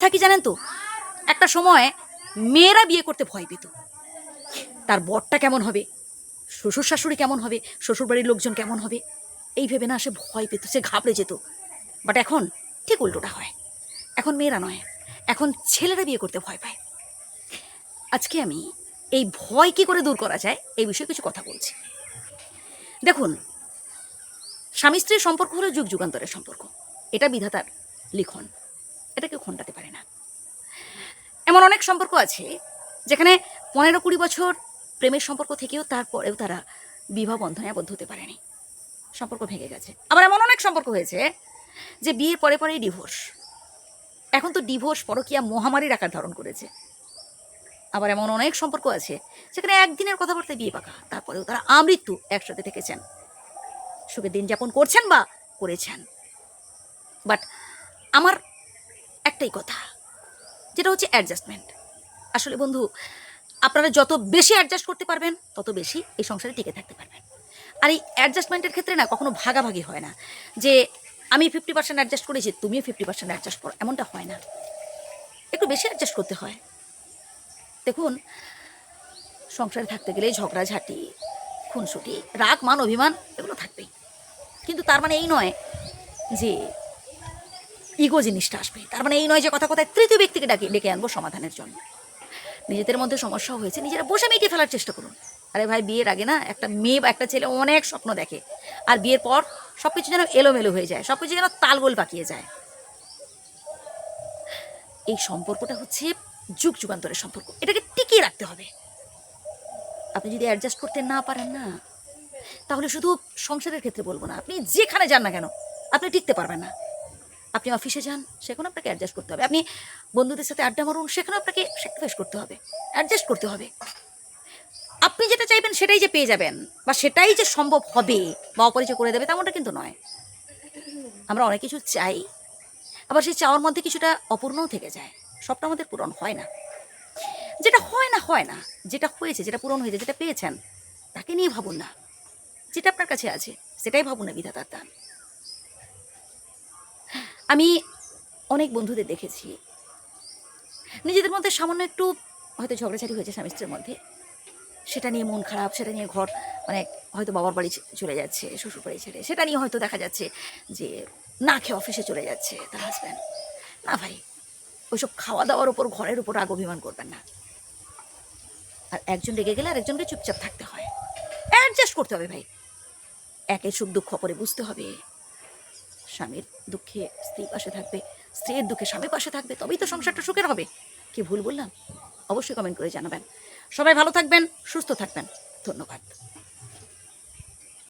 থাকি জানেন তো? একটা সময় মেয়েরা বিয়ে করতে ভয় পেত। তার বরটা কেমন হবে? শ্বশুর শাশুড়ি কেমন হবে? শ্বশুর বাড়ির লোকজন কেমন হবে? এই ভেবে না সে ভয় পেত, সে ঘাবড়ে যেত। বাট এখন ঠিক উল্টোটা হয়। এখন মেয়েরা নয়, এখন ছেলেরা বিয়ে করতে ভয় পায়। আজকে আমি এই ভয় কি করে দূর করা যায়, এই বিষয়ে কিছু কথা বলছি। দেখুন স্বামী স্ত্রীর সম্পর্ক হলো যুগ যুগান্তরের সম্পর্ক। এটা বিধাতার লিখন। এটা কেউ খণ্ডাতে পারে না। এমন অনেক সম্পর্ক আছে, যেখানে পনেরো কুড়ি বছর প্রেমের সম্পর্ক থেকেও তারপরেও তারা বিবাহ বন্ধনে আবদ্ধ হতে পারেনি। সম্পর্ক ভেঙে গেছে। আবার এমন অনেক সম্পর্ক হয়েছে যে বিয়ের পরে পরেই ডিভোর্স। এখন তো ডিভোর্স পরকীয়া মহামারীর আকার ধারণ করেছে। আবার এমন অনেক সম্পর্ক আছে যেখানে একদিনের কথাবার্তায় বিয়ে পাকা, তারপরেও তারা আমৃত্যু একসাথে থেকেছেন। সুখে দিন যাপন করছেন বা করেছেন। বাট আমার একটাই কথা, যেটা হচ্ছে অ্যাডজাস্টমেন্ট আসলে বন্ধু, আপনারা যত বেশি অ্যাডজাস্ট করতে পারবেন, তত বেশি এই সংসারে টিকে থাকতে পারবেন। আর এই অ্যাডজাস্টমেন্টের ক্ষেত্রে না, কখনো ভাগাভাগি হয় না। যে আমি ফিফটি পার্সেন্ট অ্যাডজাস্ট করেছি, তুমিও ফিফটি পার্সেন্ট অ্যাডজাস্ট করো, এমনটা হয় না। একটু বেশি অ্যাডজাস্ট করতে হয়। দেখুন, সংসারে থাকতে গেলে ঝগড়াঝাটি, খুনসুটি, রাগ, মান, অভিমান, এগুলো থাকবেই। কিন্তু তার মানে এই নয় যে ইগো জিনিসটা আসবে। তার মানে এই নয় যে কথা কথায় তৃতীয় ব্যক্তিকে ডাকি, ডেকে আনব সমাধানের জন্য। নিজেদের মধ্যে সমস্যা হয়েছে, নিজেরা বসে মিটিয়ে ফেলার চেষ্টা করুন। আরে ভাই, বিয়ের আগে না একটা মেয়ে বা একটা ছেলে অনেক স্বপ্ন দেখে। আর বিয়ের পর সব কিছু যেন এলোমেলো হয়ে যায় সব কিছু যেন তালগোল পাকিয়ে যায়। এই সম্পর্কটা হচ্ছে যুগ যুগান্তরের সম্পর্ক, এটাকে টিকিয়ে রাখতে হবে। আপনি যদি অ্যাডজাস্ট করতে না পারেন না, তাহলে শুধু সংসারের ক্ষেত্রে বলব না, আপনি যেখানে যান না কেন, আপনি টিকতে পারবেন না। আপনি অফিসে যান সেখানে আপনাকে অ্যাডজাস্ট করতে হবে। আপনি বন্ধুদের সাথে আড্ডা মারুন সেখানে আপনাকে স্যাক্রিফাইস করতে হবে। অ্যাডজাস্ট করতে হবে। আপনি যেটা চাইবেন সেটাই যে পেয়ে যাবেন বা সেটাই যে সম্ভব হবে বা অপরিচয় করে দেবে, তেমনটা কিন্তু নয়। আমরা অনেক কিছু চাই, আবার সেই চাওয়ার মধ্যে কিছুটা অপূর্ণও থেকে যায়। সবটা আমাদের পূরণ হয় না। যেটা হয় না হয় না। যেটা হয়েছে, যেটা পূরণ হয়েছে, যেটা পেয়েছেন, তাকে নিয়ে ভাবুন না। যেটা আপনার কাছে আছে, সেটাই ভাবুন না বিধাতার দান। আমি অনেক বন্ধুদের দেখেছি। নিজেদের মধ্যে সামান্য একটু হয়তো ঝগড়াঝাটি হয়েছে স্বামী স্ত্রীর মধ্যে। সেটা নিয়ে মন খারাপ, সেটা নিয়ে ঘর মানে হয়তো বাবার বাড়ি চলে যাচ্ছে, শ্বশুর বাড়ি ছেড়ে। সেটা নিয়ে হয়তো দেখা যাচ্ছে যে না খেয়ে অফিসে চলে যাচ্ছে তার হাজব্যান্ড না ভাই, ওইসব খাওয়া দাওয়ার উপর, ঘরের উপর রাগ অভিমান করবেন না। আর একজন রেগে গেলে আর একজনকে চুপচাপ থাকতে হয়। অ্যাডজাস্ট করতে হবে ভাই। একের সুখ দুঃখ পরে বুঝতে হবে। স্বামীর দুঃখে স্ত্রী পাশে থাকবে, স্ত্রীর দুঃখে স্বামী পাশে থাকবে, তবেই তো সংসারটা সুখের হবে। কি ভুল বললাম? অবশ্যই কমেন্ট করে জানাবেন। সবাই ভালো থাকবেন, সুস্থ থাকবেন। ধন্যবাদ।